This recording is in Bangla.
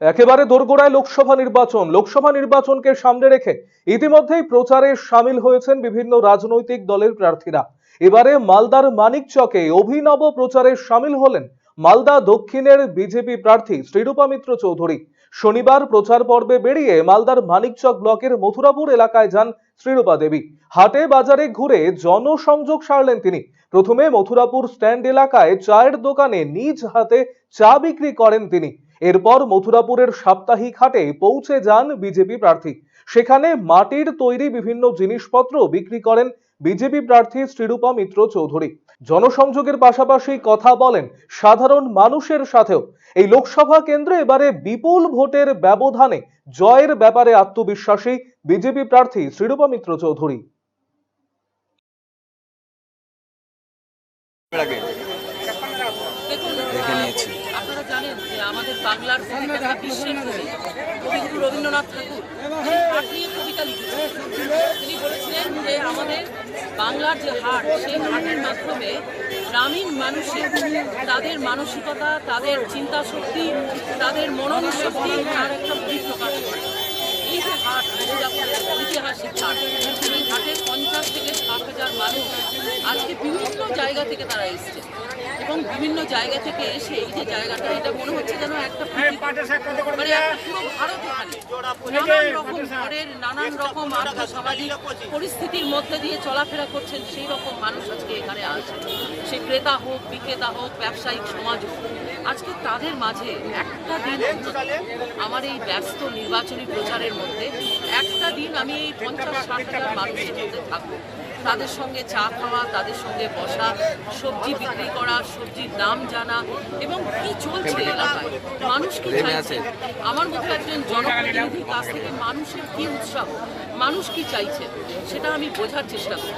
একেবারে দোরগোড়ায় লোকসভা নির্বাচন, লোকসভা নির্বাচনকে সামনে রেখে ইতিমধ্যেই প্রচারে সামিল হয়েছেন বিভিন্ন রাজনৈতিক দলের প্রার্থীরা। এবারে মালদার মানিকচকে অভিনব প্রচারে সামিল হলেন মালদা দক্ষিণের বিজেপি প্রার্থী শ্রীরূপা মিত্র চৌধুরী। শনিবার প্রচার পর্বে বেরিয়ে মালদার মানিকচক ব্লকের মথুরাপুর এলাকায় যান শ্রীরূপা দেবী। হাটে বাজারে ঘুরে জনসংযোগ সারলেন তিনি। প্রথমে মথুরাপুর স্ট্যান্ড এলাকায় চায়ের দোকানে নিজ হাতে চা বিক্রি করেন তিনি। এরপর মথুরাপুরের সাপ্তাহিক হাটে পৌঁছে যান বিজেপি প্রার্থী। সেখানে মাটির তৈরি বিভিন্ন জিনিসপত্র বিক্রি করেন বিজেপি প্রার্থী শ্রীরূপা মিত্র চৌধুরী। জনসংযোগের পাশাপাশি কথা বলেন সাধারণ মানুষের সাথেও। এই লোকসভা কেন্দ্রে এবারে বিপুল ভোটের ব্যবধানে জয়ের ব্যাপারে আত্মবিশ্বাসী বিজেপি প্রার্থী শ্রীরূপা মিত্র চৌধুরী। দেখে নিয়েছি। জানেন যে আমাদের বাংলার কবি তথা বিশ্বের কবি কবিগুরু রবীন্দ্রনাথ ঠাকুর হাট নিয়ে কবিতা লিখেছেন। তিনি বলেছিলেন যে আমাদের বাংলার যে হাট সেই হাটের মাধ্যমে গ্রামীণ মানুষের তাদের মানসিকতা তাদের চিন্তা শক্তি তাদের মনন শক্তি তার একটা বহিঃপ্রকাশ করে। এই যে হাট ঐতিহাসিক হাট এই হাটে পঞ্চাশ থেকে ষাট হাজার মানুষ আজকে বিভিন্ন জায়গা থেকে তারা এসছে এবং বিভিন্ন জায়গা থেকে এসে এই যে জায়গাটা এটা মনে হচ্ছে যেন একটা মানে একটা পুরো ভারত এখানে। নানান রকম ঘরের নানান রকম আর্থসামাজিক পরিস্থিতির মধ্যে দিয়ে চলাফেরা করছেন সেই রকম মানুষ আজকে এখানে আসে সে ক্রেতা হোক বিক্রেতা হোক ব্যবসায়িক সমাজ হোক আজকে তাদের মাঝে একটা দিন আমার এই ব্যস্ত নির্বাচনী প্রচারের মধ্যে একটা দিন আমি এই পঞ্চাশ ষাট হাজার মানুষের মধ্যে থাকব। তাদের সঙ্গে চা খাওয়া তাদের সঙ্গে বসা সবজি বিক্রি করা সবজির দাম জানা এবং কি চলছে এলাকায়? মানুষ কি চাইছে। আমার মতো একজন জনপ্রতিনিধির কাছ থেকে মানুষের কি উৎসাহ? মানুষ কি চাইছে? সেটা আমি বোঝার চেষ্টা করছি।